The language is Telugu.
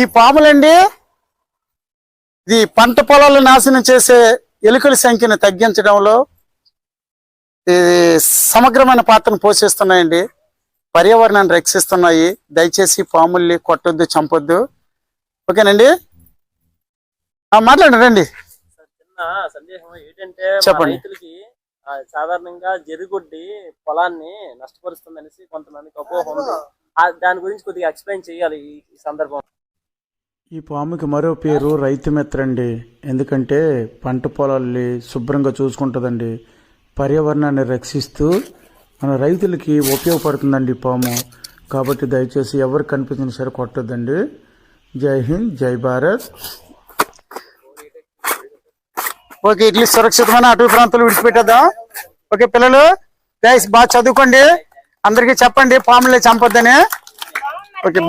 ఈ పాములండి ఇది పంట పొలాలు నాశనం చేసే ఎలుకల సంఖ్యను తగ్గించడంలో ఇది సమగ్రమైన పాత్రను పోషిస్తున్నాయండి. పర్యావరణాన్ని రక్షిస్తున్నాయి. దయచేసి పాముల్ని కొట్టొద్దు చంపొద్దు. ఓకేనండి? మాట్లాడండి రండి. సందేహం ఏంటంటే చెప్పండి. రైతులకి సాధారణంగా జరుగుడ్డి పొలాన్ని నష్టపరుస్తుంది అనేసి కొంతమందికి అపోహ ఉంది. దాని గురించి కొద్దిగా ఎక్స్ప్లెయిన్ చేయాలి ఈ సందర్భం ఈ పాముకి మరో పేరు రైతు మిత్ర అండి ఎందుకంటే పంట పొలాల్ని శుభ్రంగా చూసుకుంటుందండి. పర్యావరణాన్ని రక్షిస్తూ మన రైతులకి ఉపయోగపడుతుందండి ఈ పాము. కాబట్టి దయచేసి ఎవరు కనిపించిన సరే కొట్టద్దండి. జై హింద్ జై భారత్. ఓకే ఇట్లా సురక్షితమైన అటవీ ప్రాంతాలు విడిచిపెట్టేద్దాం. ఓకే పిల్లలు గైస్ బాగా చదువుకోండి. అందరికీ చెప్పండి పాములే చంపొద్దని. ఓకే